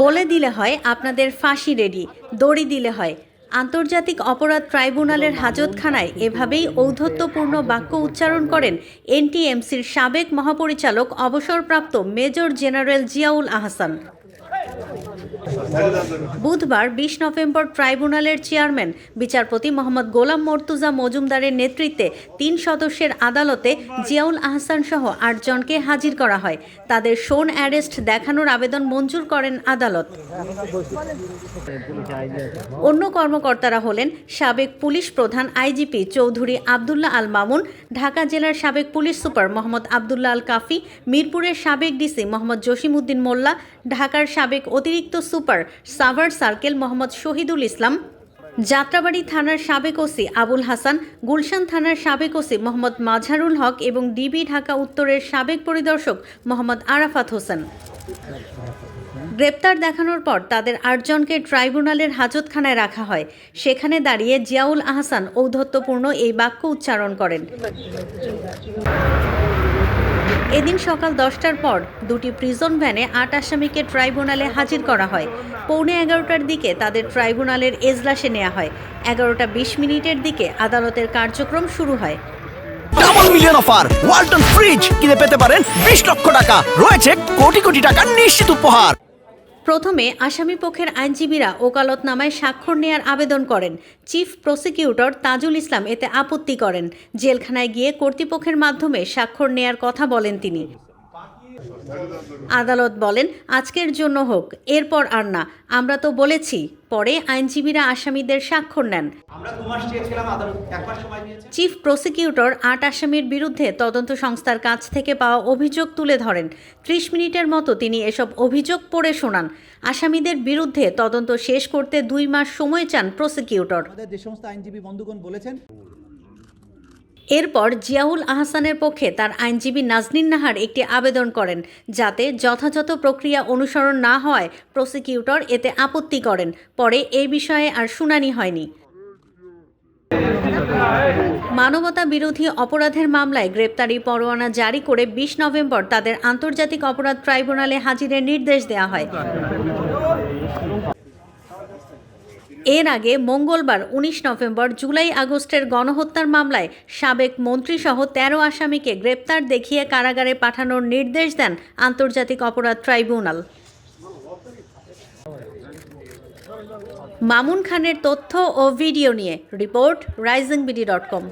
বলে দিলে হয় আপনাদের ফাঁসি রেডি, দড়ি দিলে হয়। আন্তর্জাতিক অপরাধ ট্রাইব্যুনালের হাজতখানায় এভাবেই ঔদ্ধত্যপূর্ণ বাক্য উচ্চারণ করেন এনটিএমসির সাবেক মহাপরিচালক, অবসরপ্রাপ্ত মেজর জেনারেল জিয়াউল আহসান। বুধবার বিশ নভেম্বর ট্রাইব্যুনালের চেয়ারম্যান, বিচারপতি মোহাম্মদ গোলাম মর্তুজা মজুমদারের নেতৃত্বে তিন সদস্যের আদালতে জিয়াউল আহসান সহ আটজনকে হাজির করা হয়। তাদের শোন অ্যারেস্ট দেখানোর আবেদন মঞ্জুর করেন আদালত। অন্য কর্মকর্তারা হলেন সাবেক পুলিশ প্রধান আইজিপি চৌধুরী আবদুল্লাহ আল মামুন, ঢাকা জেলার সাবেক পুলিশ সুপার মোহাম্মদ আবদুল্লাহ আল কাফি, মিরপুরের সাবেক ডিসি মোহাম্মদ জসিমউদ্দিন মোল্লা, ঢাকার সাবেক অতিরিক্ত সুপার সাভার সার্কেল মোহাম্মদ শহীদুল ইসলাম, যাত্রাবাড়ি থানার সাবেক ওসি আবুল হাসান, গুলশান থানার সাবেক ওসি মোহাম্মদ মাঝারুল হক এবং ডিবি ঢাকা উত্তরের সাবেক পরিদর্শক মোহাম্মদ আরাফাত হোসেন। গ্রেপ্তার দেখানোর পর তাদের আটজনকে ট্রাইব্যুনালের হাজতখানায় রাখা হয়। সেখানে দাঁড়িয়ে জিয়াউল আহসান ঔদ্ধত্যপূর্ণ এই বাক্য উচ্চারণ করেন। এদিন সকাল দশটার পর দুটি প্রিজন ভ্যানে আট আসামিকে ট্রাইব্যুনালে হাজির করা হয়। পৌনে এগারোটার দিকে তাদের ট্রাইব্যুনালের এজলাসে নেওয়া হয়। এগারোটা বিশ মিনিটের দিকে আদালতের কার্যক্রম শুরু হয়। Double million offer Walton fridge কিনে পেতে পারেন বিশ লক্ষ টাকা। রয়েছে কোটি কোটি টাকার নিশ্চিত উপহার। প্রথমে আসামি পক্ষের আইনজীবীরা ওকালতনামায় স্বাক্ষর নেয়ার আবেদন করেন। চিফ প্রসিকিউটর তাজুল ইসলাম এতে আপত্তি করেন। জেলখানায় গিয়ে কর্তৃপক্ষের মাধ্যমে স্বাক্ষর নেয়ার কথা বলেন তিনি। আদালত বলেন আজকের জন্য হোক এরপর আর না। আমরা তো বলেছি পরে আইনজীবীরা আসামিদের স্বাক্ষর নেন। চিফ প্রসিকিউটর আট আসামির বিরুদ্ধে তদন্ত সংস্থার কাছ থেকে পাওয়া অভিযোগ তুলে ধরেন। ত্রিশ মিনিটের মতো তিনি এসব অভিযোগ পড়ে শোনান। আসামিদের বিরুদ্ধে তদন্ত শেষ করতে দুই মাস সময় চান প্রসিকিউটর। যে সমস্ত আইনজীবী বন্ধুগণ বলেছেন এরপর জিয়াউল আহসানের পক্ষে তার আইনজীবী নাজনীন নাহার একটি আবেদন করেন, যাতে যথাযথ প্রক্রিয়া অনুসরণ না হয়, প্রসিকিউটর এতে আপত্তি করেন। পরে এই বিষয়ে আর শুনানি হয়নি। মানবতা বিরোধী অপরাধের মামলায় গ্রেপ্তারি পরোয়ানা জারি করে বিশ নভেম্বর তাদের আন্তর্জাতিক অপরাধ ট্রাইব্যুনালে হাজিরের নির্দেশ দেওয়া হয়। এর আগে মঙ্গলবার উনিশ নভেম্বর জুলাই আগস্টের গণহত্যার মামলায় সাবেক মন্ত্রীসহ তেরো আসামিকে গ্রেপ্তার দেখিয়ে কারাগারে পাঠানোর নির্দেশ দেন আন্তর্জাতিক অপরাধ ট্রাইব্যুনাল। মামুন খানের তথ্য ও ভিডিও নিয়ে report Rising BD dot com.